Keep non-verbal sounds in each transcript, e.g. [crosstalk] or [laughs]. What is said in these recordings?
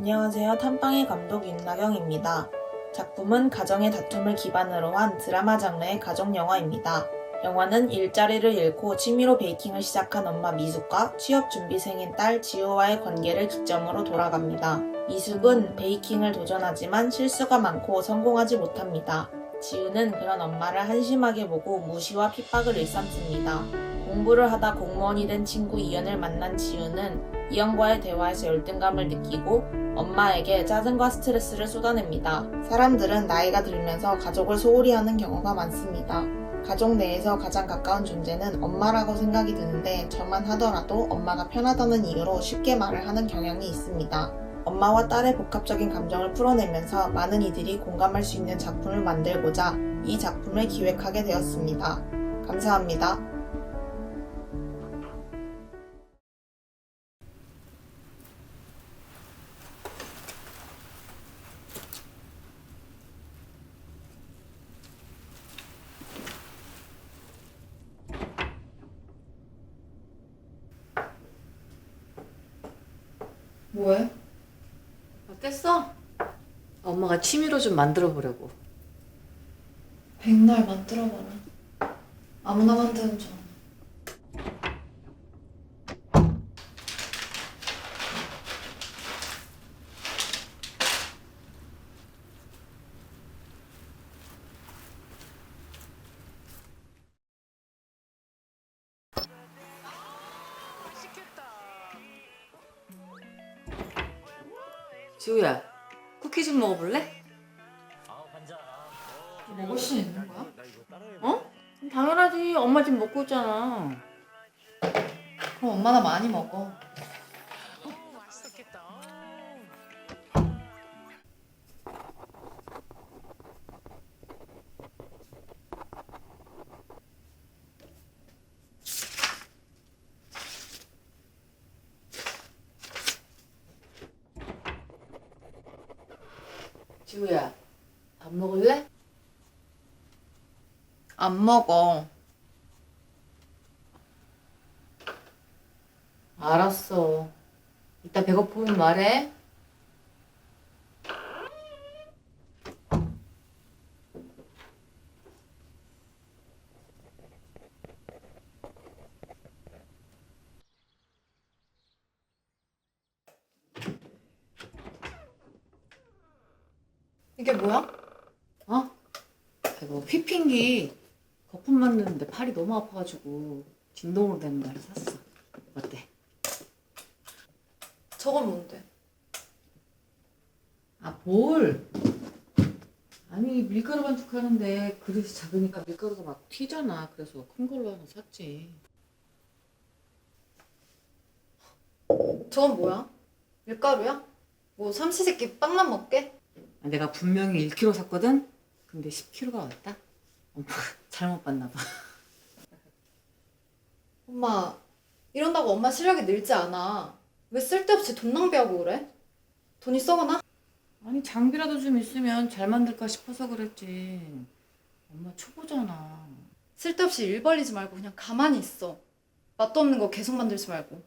안녕하세요. 탐방의 감독 윤나경입니다. 작품은 가정의 다툼을 기반으로 한 드라마 장르의 가족 영화입니다. 영화는 일자리를 잃고 취미로 베이킹을 시작한 엄마 미숙과 취업 준비생인 딸 지우와의 관계를 기점으로 돌아갑니다. 미숙은 베이킹을 도전하지만 실수가 많고 성공하지 못합니다. 지우는 그런 엄마를 한심하게 보고 무시와 핍박을 일삼습니다. 공부를 하다 공무원이 된 친구 이연을 만난 지우는 이연과의 대화에서 열등감을 느끼고 엄마에게 짜증과 스트레스를 쏟아냅니다. 사람들은 나이가 들면서 가족을 소홀히 하는 경우가 많습니다. 가족 내에서 가장 가까운 존재는 엄마라고 생각이 드는데 저만 하더라도 엄마가 편하다는 이유로 쉽게 말을 하는 경향이 있습니다. 엄마와 딸의 복합적인 감정을 풀어내면서 많은 이들이 공감할 수 있는 작품을 만들고자 이 작품을 기획하게 되었습니다. 감사합니다. 엄마가 취미로 좀 만들어 보려고. 백날 만들어봐라. 아무나 만드는 줄. 지우야, 쿠키 좀 먹어볼래? 먹을 수 있는 거야? 어? 당연하지. 엄마 지금 먹고 있잖아. 그럼 엄마나 많이 먹어. 지우야, 밥 먹을래? 안 먹어. 알았어. 이따 배고프면 말해. 이게 뭐야? 어? 이거 휘핑기 거품 만드는데 팔이 너무 아파가지고 진동으로 되는 거를 샀어. 어때? 저건 뭔데? 아, 볼. 아니, 밀가루 반죽하는데 그릇이 작으니까 밀가루가 막 튀잖아. 그래서 큰 걸로 하나 샀지. 저건 뭐야? 밀가루야? 뭐 삼시세끼 빵만 먹게? 아, 내가 분명히 1kg 샀거든? 근데 10kg가 왔다? 엄마 [laughs] 잘못 봤나 봐. [laughs] 엄마, 이런다고 엄마 실력이 늘지 않아. 왜 쓸데없이 돈 낭비하고 그래? 돈이 썩어나? 아니, 장비라도 좀 있으면 잘 만들까 싶어서 그랬지. 엄마 초보잖아. 쓸데없이 일 벌리지 말고 그냥 가만히 있어. 맛도 없는 거 계속 만들지 말고.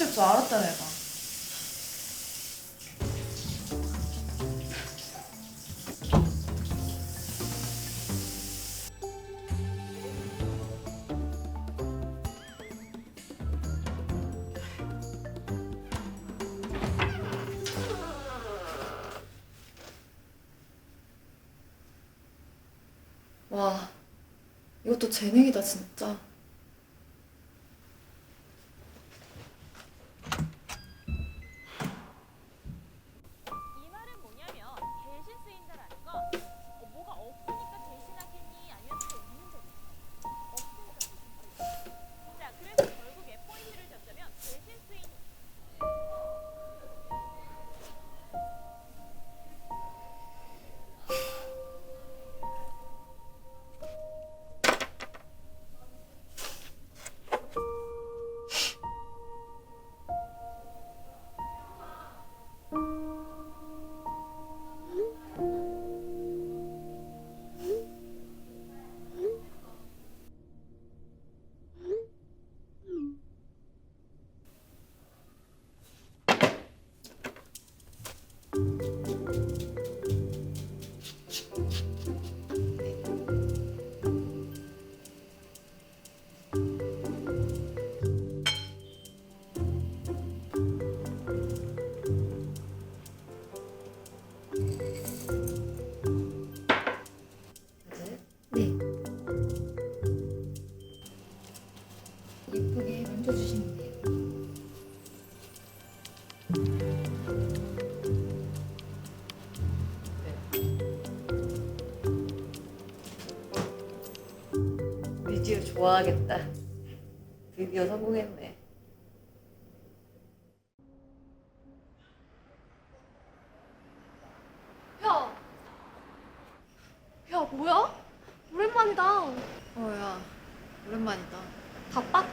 가치 없어 알았다 내가. 와 이것도 재능이다 진짜. 좋아하겠다. 드디어 성공했네. 야, 야 뭐야? 오랜만이다. 어, 야, 오랜만이다. 바빠?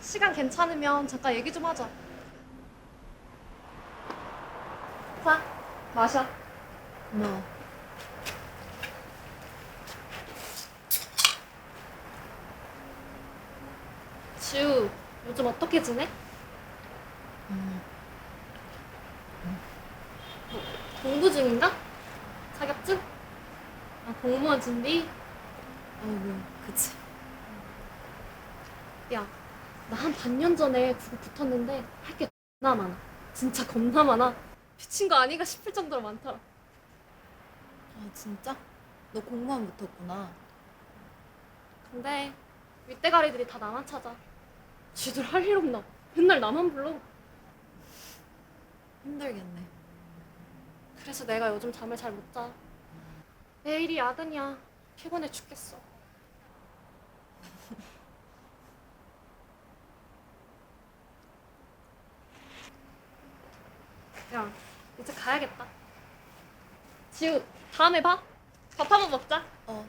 시간 괜찮으면 잠깐 얘기 좀 하자. 자, 마셔. 고마워. 지우, 요즘 어떻게 지내? 음, 공부 중인가? 자격증? 아, 공무원 준비? 어, 뭐, 그치. 야, 나 한 반년 전에 국어 붙었는데 할 게 겁나 많아. 진짜 겁나 많아. 미친 거 아닌가 싶을 정도로 많더라. 아, 진짜? 너 공무원 붙었구나. 근데 윗대가리들이 다 나만 찾아. 쥐들 할 일 없나? 맨날 나만 불러. 힘들겠네. 그래서 내가 요즘 잠을 잘 못 자. 매일이 야근이야. 피곤해 죽겠어. [laughs] 야, 이제 가야겠다. 지우, 다음에 봐. 밥 한번 먹자. 어.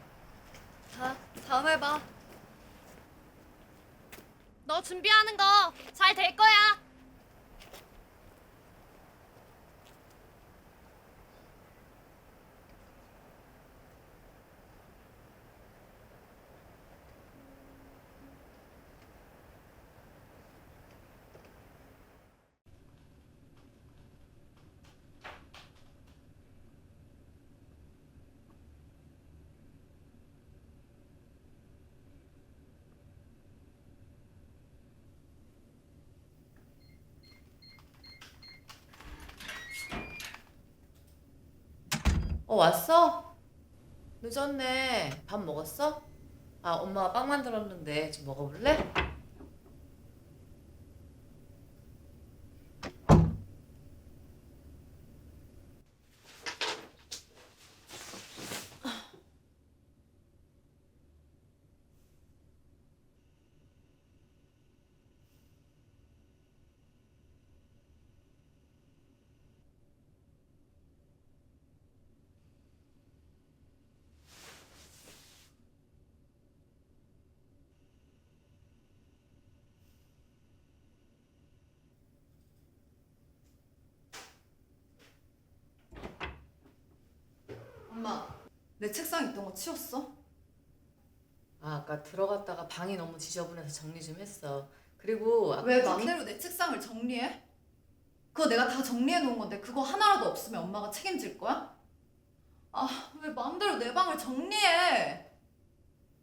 자, 다음에 봐. 너 준비하는 거 잘 될 거야. 어 왔어? 늦었네. 밥 먹었어? 아 엄마가 빵 만들었는데 좀 먹어볼래? 엄마, 내 책상 있던 거 치웠어? 아 아까 들어갔다가 방이 너무 지저분해서 정리 좀 했어. 그리고 아까 왜 맘대로 내 책상을 정리해? 그거 내가 다 정리해 놓은 건데 그거 하나라도 없으면 엄마가 책임질 거야? 아, 왜 맘대로 내 방을 정리해?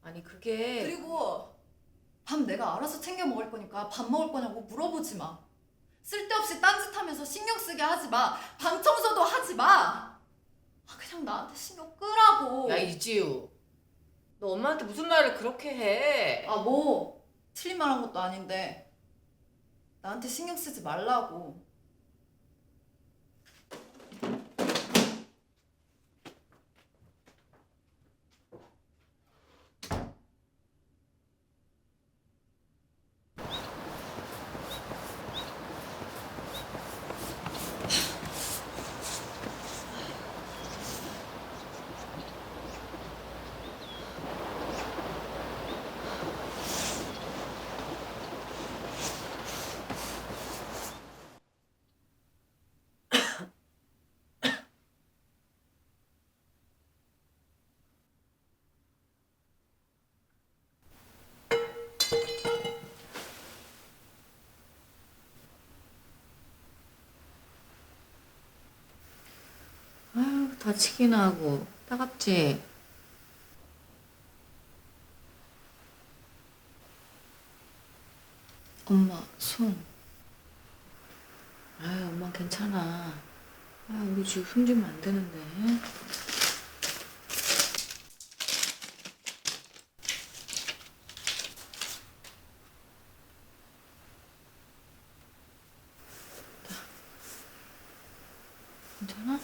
아니 그게 그리고 밥 내가 알아서 챙겨 먹을 거니까 밥 먹을 거냐고 물어보지 마. 쓸데없이 딴짓하면서 신경 쓰게 하지 마. 방 청소도 하지 마. 아, 그냥 나한테 신경 끄라고. 야 이지우 너 엄마한테 무슨 말을 그렇게 해? 아 뭐 틀린 말 한 것도 아닌데 나한테 신경 쓰지 말라고 아유 다치기나 하고 따갑지? 엄마 손 아유 엄마 괜찮아. 아 우리 지금 숨지면 안 되는데 괜찮아?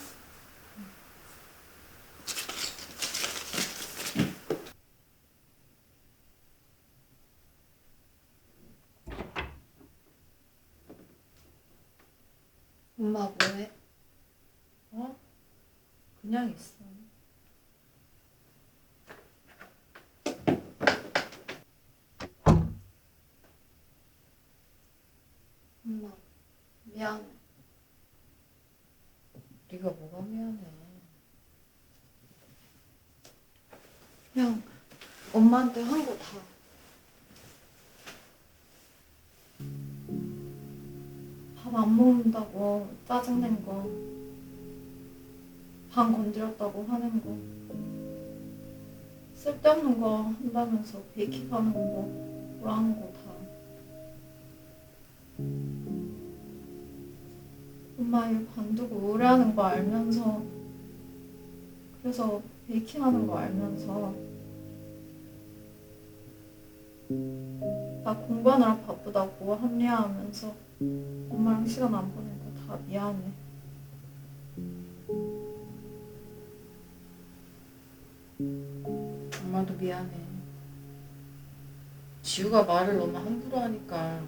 엄마 뭐해? 어? 그냥 있어. 엄마 미안해 네가 뭐가 미안해. 그냥 엄마한테 한 거 다. 밥 안 먹는다고 짜증낸 거. 방 건드렸다고 하는 거. 쓸데없는 거 한다면서 베이킹 하는 거, 뭐라 하는 거 다. 엄마 일 관두고 의뢰하는 거 알면서 그래서 베이킹 하는 거 알면서 나 공부하느라 바쁘다고 합리화하면서 엄마랑 시간 안거다 미안해. 엄마도 미안해. 지우가 말을 너무 함부로 하니까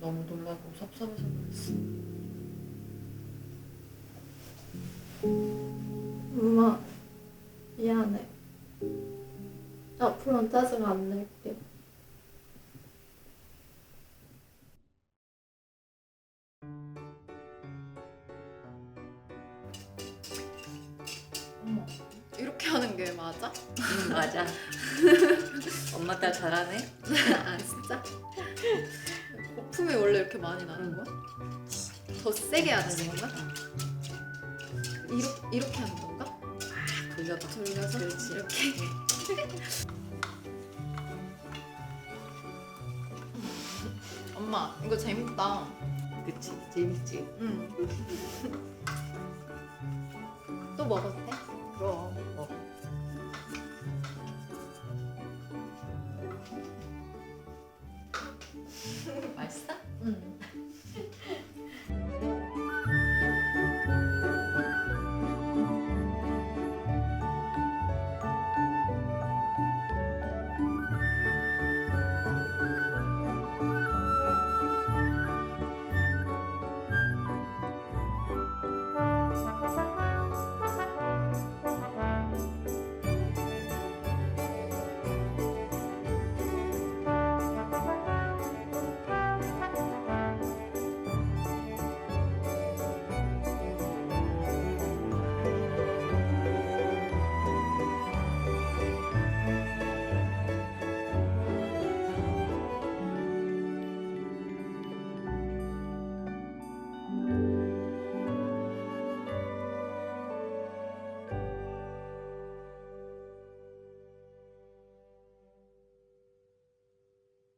너무 놀라고 섭섭해서 그랬어. 엄마 앞으로는 짜증 안 낼게. 어머, 이렇게 하는 게 맞아? 응 맞아. [laughs] 엄마 딸 잘하네. [laughs] 아 진짜? 거품이 원래 이렇게 많이 나는 거야? 더 세게 되는 건가? 이렇게, 이렇게 하는 건가? 돌려봐. 돌려서 그렇지. 이렇게 [laughs] 엄마 이거 재밌다 그치 재밌지. 응. 또 먹어도